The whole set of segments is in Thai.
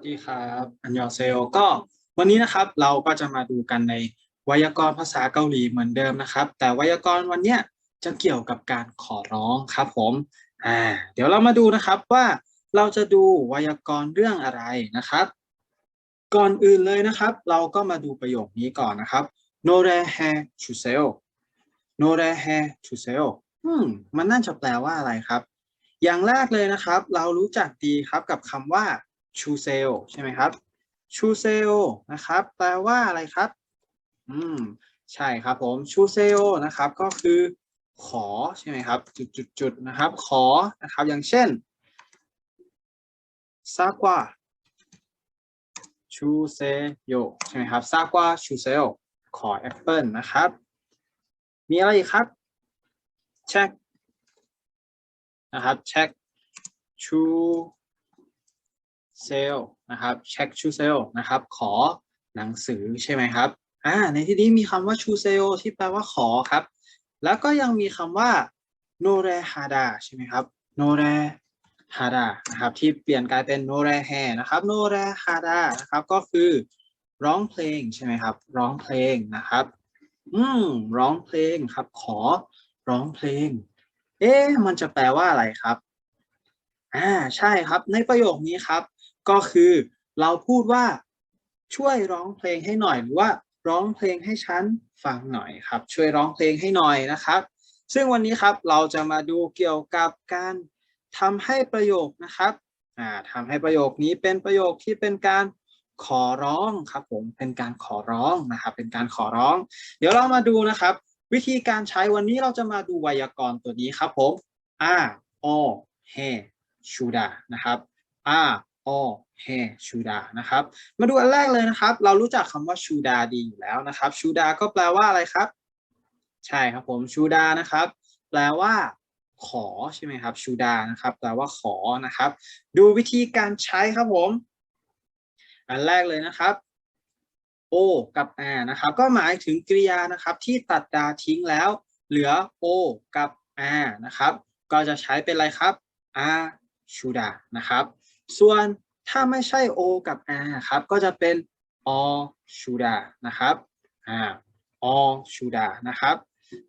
สวัสดีครับอันยอเซลก็วันนี้นะครับเราก็จะมาดูกันในไวยากรณ์ภาษาเกาหลีเหมือนเดิมนะครับ แต่ไวยากรณ์วันเนี้ยจะเกี่ยวกับการขอร้องครับผมอ่าเดี๋ยวเรามาดูนะครับว่าเราจะดูไวยากรณ์เรื่องอะไรนะครับ ก่อนอื่นเลยนะครับ เราก็มาดูประโยคนี้ก่อนนะครับ no re he chuseo no re he chuseo อืมมันน่าจะแปลว่าอะไรครับ อย่างแรกเลยนะครับ เรารู้จักดีครับกับคำว่า ชูเซลใช่ไหมครับชูเซลนะครับ แปลว่าอะไรครับ อืม ใช่ครับผมชูเซลนะครับ ก็คือขอใช่ไหมครับ จุดจุดจุดนะครับ ขอนะครับ อย่างเช่นซากวาชูเซโยใช่ไหมครับซากวาชูเซลขอแอปเปิลนะครับ มีอะไรอีกครับ เช็คนะครับ เช็คชู เซลนะครับเช็คชูเซลนะครับขอหนังสือใช่ไหมครับอ่าในที่นี้มีคำว่าชูเซลที่แปลว่าขอครับ แล้วก็ยังมีคำว่าโนเรฮาดาใช่ไหมครับโนเรฮาดานะครับที่เปลี่ยนกลายเป็นโนเรแฮนะครับโนเรฮาดานะครับก็คือร้องเพลงใช่ไหมครับ ร้องเพลงนะครับ อืมร้องเพลงครับ ขอร้องเพลง เอ๊ะมันจะแปลว่าอะไรครับอ่าใช่ครับในประโยคนี้ครับ ก็คือเราพูดว่าช่วยร้องเพลงให้หน่อยหรือว่าร้องเพลงให้ฉันฟังหน่อยครับ ช่วยร้องเพลงให้หน่อยนะครับ ซึ่งวันนี้ครับเราจะมาดูเกี่ยวกับการทำให้ประโยคนะครับอ่าทำให้ประโยคนี้เป็นประโยคที่เป็นการขอร้องครับผมเป็นการขอร้องนะครับเป็นการขอร้อง เดี๋ยวเรามาดูนะครับ วิธีการใช้วันนี้เราจะมาดูไวยากรณ์ตัวนี้ครับผมอาโอเฮชูดานะครับอา อเฮชูดานะครับ มาดูอันแรกเลยนะครับ เรารู้จักคำว่าชูดาดีอยู่แล้วนะครับชูดาก็แปลว่าอะไรครับ ใช่ครับผมชูดานะครับ แปลว่า ขอใช่ไหมครับชูดานะครับ แปลว่าขอนะครับ ดูวิธีการใช้ครับผม อันแรกเลยนะครับโอกับ r นะครับ ก็หมายถึงกริยานะครับ ที่ตัดดาทิ้งแล้ว เหลือ o กับ r นะครับ ก็จะใช้เป็นอะไรครับ r ชูดานะครับ ส่วนถ้าไม่ใช่ o กับ r ครับ ก็จะเป็น o ชูดานะครับอ่า o ชูดานะครับ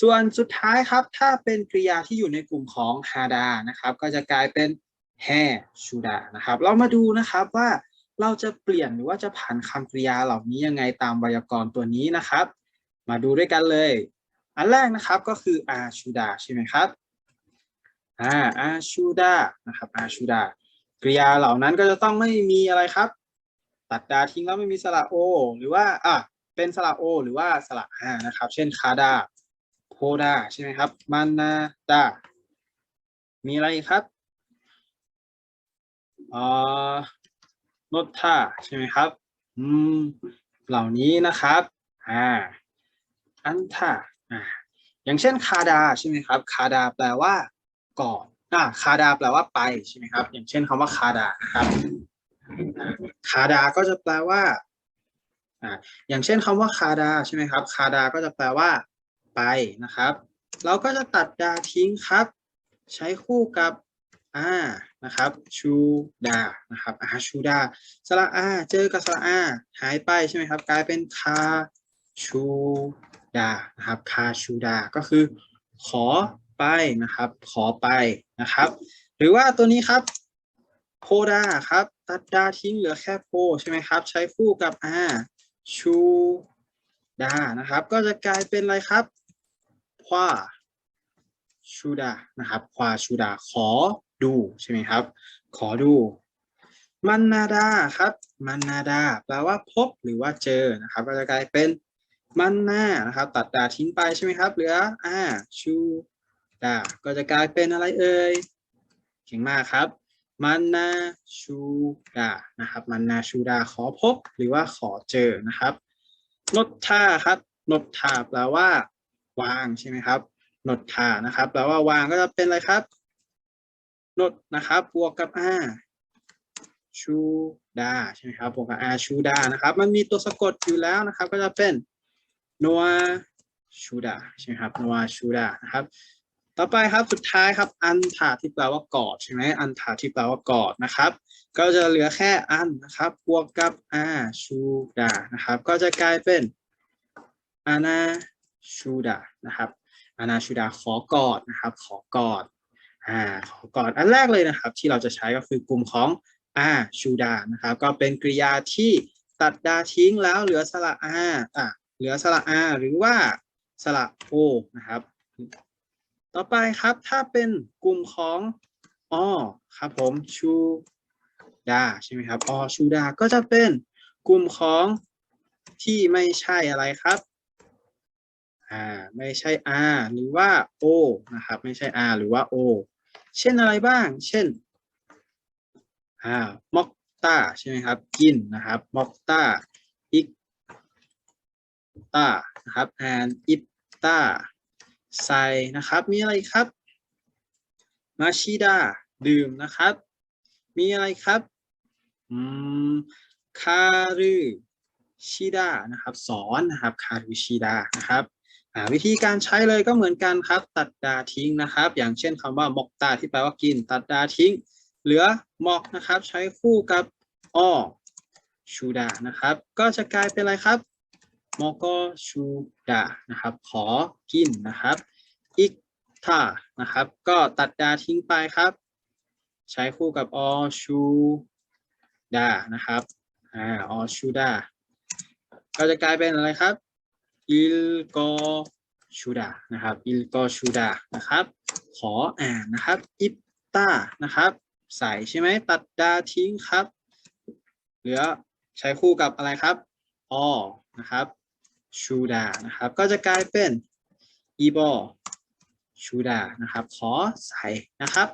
ส่วนสุดท้ายครับ ถ้าเป็นกริยาที่อยู่ในกลุ่มของ hada นะครับ ก็จะกลายเป็น h ชูดานะครับ เรามาดูนะครับว่าเราจะเปลี่ยนหรือว่าจะผ่านคำกริยาเหล่านี้ยังไงตามไวยากรณ์ตัวนี้นะครับ มาดูด้วยกันเลย อันแรกนะครับก็คือ r ชูดาใช่ไหมครับอ่า r ชูดานะครับ r ชูดา กริยาเหล่านั้นก็จะต้องไม่มีอะไรครับ ตัดดาทิ้งแล้วไม่มีสระโอ หรือว่าอะเป็นสระโอ หรือว่าสระอานะครับ เช่นคาดาโพดาใช่ไหมครับมานาดามีอะไรครับอ่านดท่าใช่ไหมครับ อืม เหล่านี้นะครับ อ่า อันท่าอ่าอย่างเช่นคาดาใช่ไหมครับ คาดาแปลว่า ก่อน อ่าคาดาแปลว่าไปใช่ไหมครับ อย่างเช่นคำว่าคาดานะครับคาดาก็จะแปลว่าอ่าอย่างเช่นคำว่าคาดาใช่ไหมครับคาดาก็จะแปลว่า ไปนะครับ เราก็จะตัดดาทิ้งครับ ใช้คู่กับอ่านะครับชูดานะครับอาชูดาสระอาเจอกับสระอาหายไปใช่ไหมครับ กลายเป็นคาชูดานะครับคาชูดาก็คือ ขอ ไปนะครับ ขอไปนะครับ หรือว่าตัวนี้ครับโพดาครับ ตัดดาทิ้งเหลือแค่โพใช่ไหมครับ ใช้คู่กับอาชูดานะครับ ก็จะกลายเป็นอะไรครับควาชูดานะครับควาชูดาขอดูใช่ไหมครับ ขอดูมันนาดาครับมันนาดาแปลว่าพบหรือว่าเจอนะครับก็จะกลายเป็นมันนานะครับ ตัดดาทิ้งไปใช่ไหมครับ เหลืออ่าชู ดาก็จะกลายเป็นอะไรเอ่ยเก่งมากครับมันนาชูดานะครับมันนาชูดาขอพบหรือว่าขอเจอนะครับนดท่าครับนดท่าแปลว่า วางใช่ไหมครับนดท่านะครับแปลว่าวางก็จะเป็นอะไรครับนดนะครับบวกกับ r ชูดาใช่ไหมครับบวกกับ r ชูดานะครับ มันมีตัวสะกดอยู่แล้วนะครับ ก็จะเป็นนัวชูดาใช่ไหมครับนัวชูดานะครับ ต่อไปครับสุดท้ายครับอันถาที่แปลว่ากอดใช่ไหมอันถาที่แปลว่ากอดนะครับ ก็จะเหลือแค่อันนะครับบวกกับอาชูดานะครับ ก็จะกลายเป็นอานาชูดานะครับอานาชูดาขอกอดนะครับขอกอดอ่าขอกอดอันแรกเลยนะครับ ที่เราจะใช้ก็คือกลุ่มของอาชูดานะครับ ก็เป็นกริยาที่ตัดดาทิ้งแล้วเหลือสระอาอะเหลือสระอาหรือว่าสระโอนะครับ ต่อไปครับถ้าเป็นกลุ่มของอ้อครับผมชูดาใช่ไหมครับออชูดาก็จะเป็นกลุ่มของที่ไม่ใช่อะไรครับอ่าไม่ใช่ R หรือว่า O นะครับ ไม่ใช่ R หรือว่า O เช่นอะไรบ้าง เช่นอ่ามอกตาใช่ไหมครับ กินนะครับมอกตาอิกตานะครับแอนอิปตา ใส่นะครับ มีอะไรครับมาชิดาดื่มนะครับ มีอะไรครับอืมคารุชิดานะครับสอนนะครับคารุชิดานะครับวิธีการใช้เลยก็เหมือนกันครับ ตัดดาทิ้งนะครับ อย่างเช่นคำว่ามอกตาที่แปลว่ากิน ตัดดาทิ้ง เหลือมอกนะครับ ใช้คู่กับอ้อชูดานะครับ ก็จะกลายเป็นอะไรครับ มอกอชูดานะครับ ขอกินนะครับ อิกทานะครับ ก็ตัดดาทิ้งไปครับ ใช้คู่กับออชูดานะครับอ่าอชูดาก็จะกลายเป็นอะไรครับอิลกอชูดานะครับอิลกอชูดานะครับ ขออ่านนะครับ อิปตานะครับ ใส่ใช่ไหมตัดดาทิ้งครับ เหลือใช้คู่กับอะไรครับออนะครับ ชูดานะครับ ก็จะกลายเป็นอีบอชูดานะครับ ขอใส่นะครับ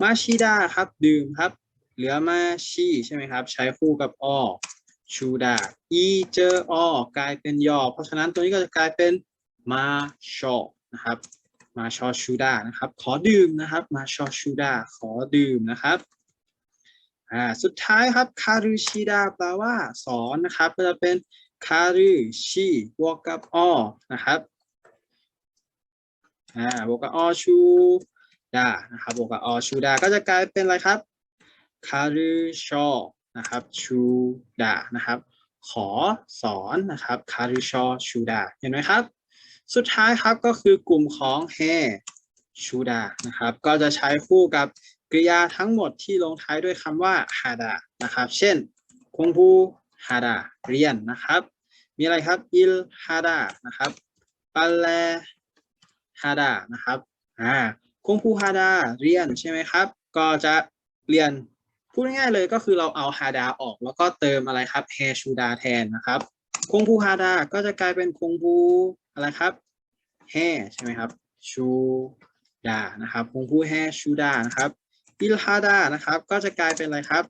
มาชิดาครับ ดื่มครับ เหลือมาชีใช่ไหมครับ ใช้คู่กับอชูดาอีเจออกลายเป็นยอ เพราะฉะนั้นตัวนี้ก็จะกลายเป็นมาชอนะครับ มาชอชูดานะครับ ขอดื่มนะครับ มาชอชูดาขอดื่มนะครับอ่าสุดท้ายครับคารุชิดาแปลว่าสอนนะครับก็จะเป็น คารุชิบวกกับอนะครับอ่าบวกกับอชูดานะครับบวกกับอชูดาก็จะกลายเป็นอะไรครับคารุชอนะครับชูดานะครับ ขอสอนนะครับคารุชอชูดาเห็นไหมครับ สุดท้ายครับก็คือกลุ่มของเฮชูดานะครับ ก็จะใช้คู่กับกริยาทั้งหมดที่ลงท้ายด้วยคำว่าฮาดานะครับ เช่นคงพู ฮาดาเรียนนะครับ มีอะไรครับอิลฮาดานะครับปัลเลฮาดานะครับอ่าคงพูฮาดาเรียนใช่ไหมครับ ก็จะเรียนพูดง่ายๆเลยก็คือเราเอาฮาดาออก แล้วก็เติมอะไรครับเฮชูดาแทนนะครับคงพูฮาดาก็จะกลายเป็นคงพูอะไรครับแฮใช่ไหมครับชูดานะครับคงพูแฮชูดานะครับอิลฮาดานะครับ ก็จะกลายเป็นอะไรครับ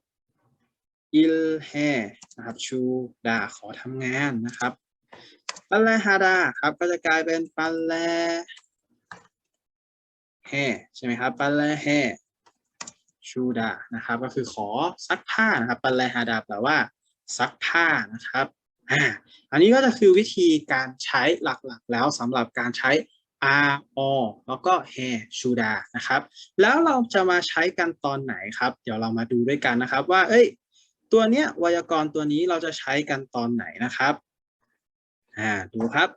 อิลแฮนะครับชูดาขอทำงานนะครับปัลแลฮาดาครับก็จะกลายเป็นปัลแลแฮใช่ไหมครับปัลแลแฮชูดานะครับ ก็คือขอซักผ้านะครับปัลแลฮาดาแปลว่าซักผ้านะครับอ่าอันนี้ก็จะคือวิธีการใช้หลักๆ แล้วสำหรับการใช้ r o แล้วก็ h ชูดานะครับ แล้วเราจะมาใช้กันตอนไหนครับ เดี๋ยวเรามาดูด้วยกันนะครับว่า เอ้ย ตัวเนี้ยไวยากรณ์ตัวนี้เราจะใช้กันตอนไหนนะครับอ่าดูครับ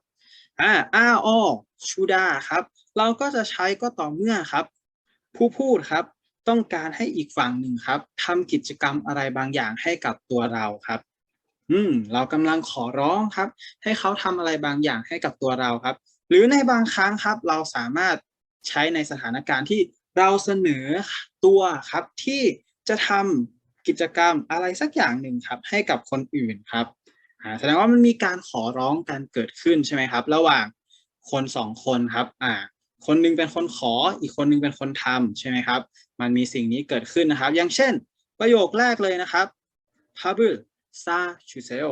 อ่า r o ชูดาครับ เราก็จะใช้ก็ต่อเมื่อครับ ผู้พูดครับ ต้องการให้อีกฝั่งหนึ่งครับทำกิจกรรมอะไรบางอย่างให้กับตัวเราครับ อืม เรากำลังขอร้องครับ ให้เขาทำอะไรบางอย่างให้กับตัวเราครับ หรือในบางครั้งครับ เราสามารถใช้ในสถานการณ์ที่เราเสนอตัวครับที่จะทำ กิจกรรมอะไรสักอย่างหนึ่งครับ ให้กับคนอื่นครับแสดงว่ามันมีการขอร้องกันเกิดขึ้นใช่ไหมครับ ระหว่างคนสองคนครับอ่าคนนึงเป็นคนขออีกคนนึงเป็นคนทำใช่ไหมครับ มันมีสิ่งนี้เกิดขึ้นนะครับ อย่างเช่น ประโยคแรกเลยนะครับพับบุลซาชูเซล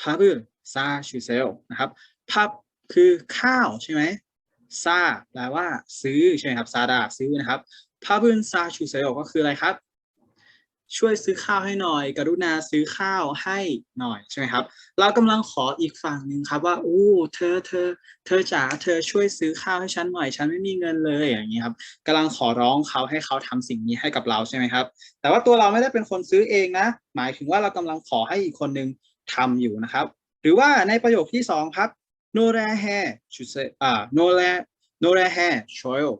พับบุลซาชูเซลนะครับพับคือข้าวใช่ไหมซาแปลว่าซื้อใช่ไหมครับซาดาซื้อนะครับพับบุลซาชูเซลก็คืออะไรครับ ช่วยซื้อข้าวให้หน่อย กรุณาซื้อข้าวให้หน่อยใช่ไหมครับ เรากำลังขออีกฝั่งหนึ่งครับว่าอู้เธอเธอ เธอจ๋าเธอช่วยซื้อข้าวให้ฉันหน่อย ฉันไม่มีเงินเลยอย่างนี้ครับกำลังขอร้องเขาให้เขาทำสิ่งนี้ให้กับเราใช่ไหมครับ แต่ว่าตัวเราไม่ได้เป็นคนซื้อเองนะ หมายถึงว่าเรากำลังขอให้อีกคนนึงทำอยู่นะครับ หรือว่าในประโยคที่สองครับ no re he should say อ่า no re no re he shoyo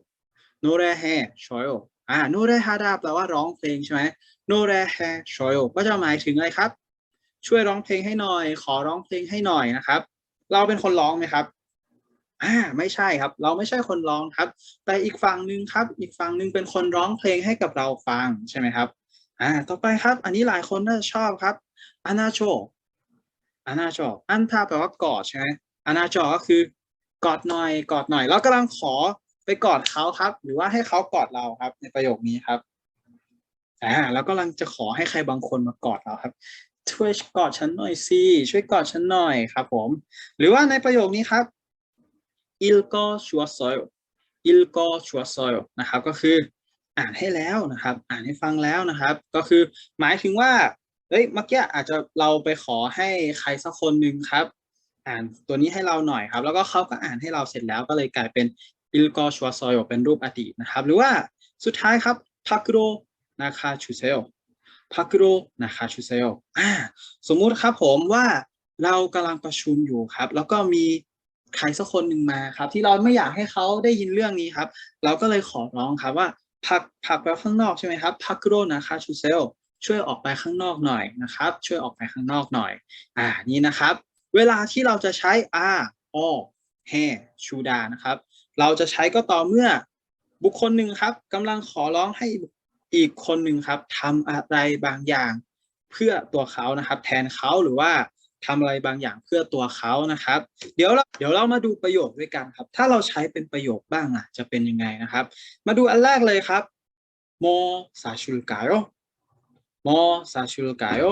no re he shoyo อ่า no re hada แปลว่าร้องเพลงใช่ไหม no re he shoyo ก็จะหมายถึงอะไรครับ ช่วยร้องเพลงให้หน่อย ขอร้องเพลงให้หน่อยนะครับ เราเป็นคนร้องไหมครับอ่าไม่ใช่ครับ เราไม่ใช่คนร้องครับ แต่อีกฝั่งหนึ่งครับ อีกฝั่งหนึ่งเป็นคนร้องเพลงให้กับเราฟังใช่ไหมครับอ่าต่อไปครับ อันนี้หลายคนน่าจะชอบครับอานาโชอานาโชอันทาแปลว่ากอดใช่ไหมอานาโชก็คือกอดหน่อยกอดหน่อย เรากำลังขอ ไปกอดเขาครับ หรือว่าให้เขากอดเราครับ ในประโยคนี้ครับอ่าเรากำลังจะขอให้ใครบางคนมากอดเราครับ ช่วยกอดฉันหน่อยสิช่วยกอดฉันหน่อยครับ ผม หรือว่าในประโยคนี้ครับ il go c h u a s o y il go c h u a s o y นะครับ ก็คือ อ่านให้แล้วนะครับ อ่านให้ฟังแล้วนะครับ ก็คือหมายถึงว่าเฮ้ยเมื่อกี้อาจจะเราไปขอให้ใครสักคนหนึ่งครับ อ่านตัวนี้ให้เราหน่อยครับ แล้วก็เขาก็อ่านให้เราเสร็จแล้วก็เลยกลายเป็น il go c h u a s o y เป็นรูปอดีตนะครับ หรือว่าสุดท้ายครับ pakuro naka chuseo พักโรนะคะชูเซลอ่าสมมุติครับผมว่าเรากำลังประชุมอยู่ครับ แล้วก็มีใครสักคนหนึ่งมาครับ ที่เราไม่อยากให้เขาได้ยินเรื่องนี้ครับ เราก็เลยขอร้องครับว่าพักพักไปข้างนอกใช่ไหมครับพักโรนะคะชูเซลช่วยออกไปข้างนอกหน่อยนะครับ ช่วยออกไปข้างนอกหน่อย อ่านี่นะครับ เวลาที่เราจะใช้อาอแฮชูดานะครับ เราจะใช้ก็ต่อเมื่อบุคคลหนึ่งครับกำลังขอร้องให้อีกคนหนึ่งครับทำอะไรบางอย่างเพื่อตัวเขานะครับ แทนเขาหรือว่าทำอะไรบางอย่างเพื่อตัวเขานะครับ เดี๋ยวเราเดี๋ยวเรามาดูประโยคด้วยกันครับ ถ้าเราใช้เป็นประโยคบ้างอะ จะเป็นยังไงนะครับ มาดูอันแรกเลยครับโมซาชูลกายโยโมซาชูลกายโย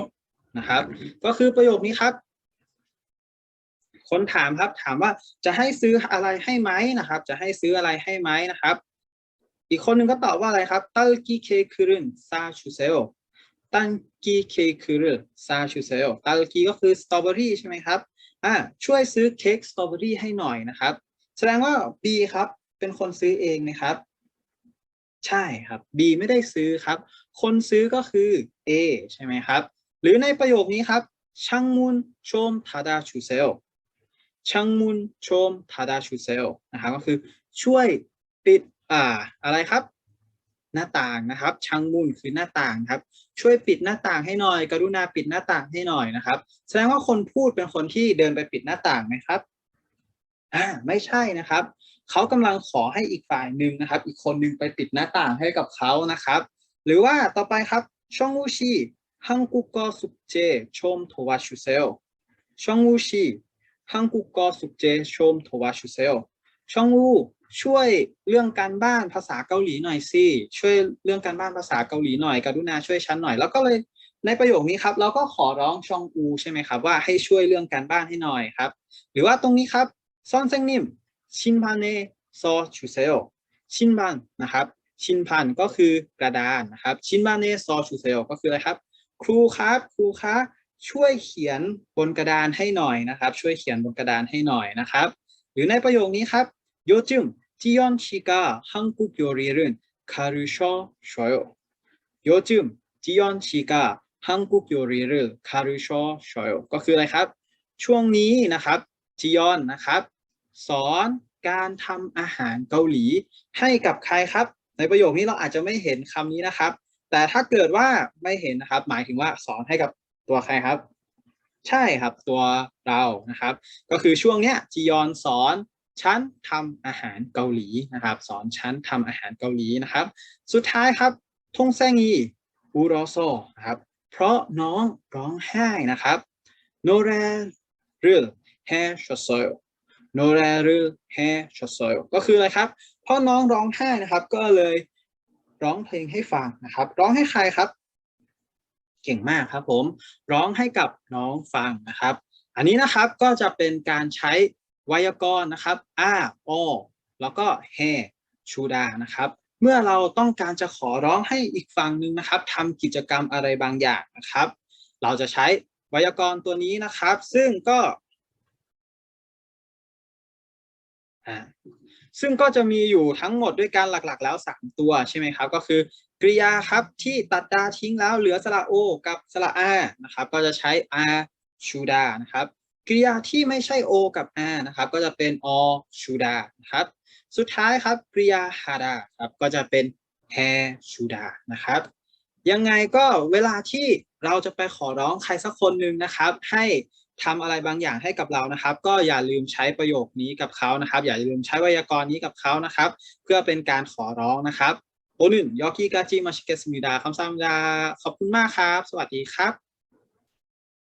นะครับ ก็คือประโยคนี้ครับ คนถามครับ ถามว่าจะให้ซื้ออะไรให้ไหมนะครับ จะให้ซื้ออะไรให้ไหมนะครับ อีกคนหนึ่งก็ตอบว่าอะไรครับตัลกีเคคุรุนซาชูเซโอตัลกีเคคุรุซาชูเซโอตัลกีก็คือสตรอเบอรี่ใช่ไหมครับอ่าช่วยซื้อเค้กสตรอเบอรี่ให้หน่อยนะครับ แสดงว่า B ครับเป็นคนซื้อเองนะครับ ใช่ครับ B ไม่ได้ซื้อครับ คนซื้อก็คือ A ใช่ไหมครับ หรือในประโยคนี้ครับช่างมุนชมทาดาชูเซล ช่างมุนชมทาดาชูเซลนะครับก็คือช่วยปิดอ่าอะไรครับ หน้าต่างนะครับช่างมุนคือหน้าต่างครับ ช่วยปิดหน้าต่างให้หน่อย กรุณาปิดหน้าต่างให้หน่อยนะครับ แสดงว่าคนพูดเป็นคนที่เดินไปปิดหน้าต่างไหมครับอ่าไม่ใช่นะครับ เขากำลังขอให้อีกฝ่ายหนึ่งนะครับ อีกคนหนึ่งไปปิดหน้าต่างให้กับเขานะครับ หรือว่าต่อไปครับช่องอูชีฮังกุกอสุเจชมโทวาชูเซลช่องอูชี ฮังกุกอสุเจชมโทวาชูเซลช่องอูช่วยเรื่องการบ้านภาษาเกาหลีหน่อยสิช่วยเรื่องการบ้านภาษาเกาหลีหน่อยกรุณาช่วยฉันหน่อยแล้วก็เลยในประโยคนี้ครับเราก็ขอร้องชองอูใช่ไหมครับว่าให้ช่วยเรื่องการบ้านให้หน่อยครับ หรือว่าตรงนี้ครับซอนเซงนิมชินพันเนซอชูเซลชินพันนะครับชินพันก็คือกระดานนะครับชินพันเนซอชูเซลก็คืออะไรครับ ครูครับ ครูคะ ช่วยเขียนบนกระดานให้หน่อยนะครับ ช่วยเขียนบนกระดานให้หน่อยนะครับ หรือในประโยคนี้ครับโยจึมจียอนชิกาฮังกุกโยรีรุนคารุชอชอยโยจึมจียอนชิกาฮังกุกโยรีรุนคารุชอชอยก็คืออะไรครับ ช่วงนี้นะครับจียอนนะครับ สอนการทำอาหารเกาหลีให้กับใครครับ ในประโยคนี้เราอาจจะไม่เห็นคำนี้นะครับ แต่ถ้าเกิดว่าไม่เห็นนะครับ หมายถึงว่าสอนให้กับ ตัวใครครับ ใช่ครับตัวเรานะครับ ก็คือช่วงเนี้ยจียอนสอนฉันทำอาหารเกาหลีนะครับ สอนฉันทำอาหารเกาหลีนะครับ สุดท้ายครับทงแซงอีอูรอโซนะครับ เพราะน้องร้องไห้นะครับโนเรรึแฮชโซยโนเรรึแฮชโซยก็คืออะไรครับเพราะน้องร้องไห้นะครับ ก็เลยร้องเพลงให้ฟังนะครับ ร้องให้ใครครับ เก่งมากครับผมร้องให้กับน้องฟังนะครับ อันนี้นะครับก็จะเป็นการใช้ไวยากรณ์นะครับอ้าอแล้วก็แฮชูดานะครับ เมื่อเราต้องการจะขอร้องให้อีกฝั่งหนึ่งนะครับทำกิจกรรมอะไรบางอย่างนะครับ เราจะใช้ไวยากรณ์ตัวนี้นะครับ ซึ่งก็ ซึ่งก็จะมีอยู่ทั้งหมดด้วยกันหลักๆ แล้ว 3 ตัวใช่ไหมครับก็คือกริยาครับที่ตัดดาทิ้งแล้วเหลือสระโอ กับสระอานะครับก็จะใช้ r ชูดานะครับกริยาที่ไม่ใช่ o กับ r นะครับก็จะเป็น o ชูดานะครับสุดท้ายครับกริยาฮาดาครับก็จะเป็น h ชูดานะครับยังไงก็เวลาที่เราจะไปขอร้องใครสักคนหนึ่งนะครับ ให้ ทำอะไรบางอย่างให้กับเรานะครับ ก็อย่าลืมใช้ประโยคนี้กับเขานะครับ อย่าลืมใช้ไวยากรณ์นี้กับเขานะครับ เพื่อเป็นการขอร้องนะครับโอหนึ่งยอกี้กาจิมาชิเกสมิดาคำซัมดาขอบคุณมากครับ สวัสดีครับ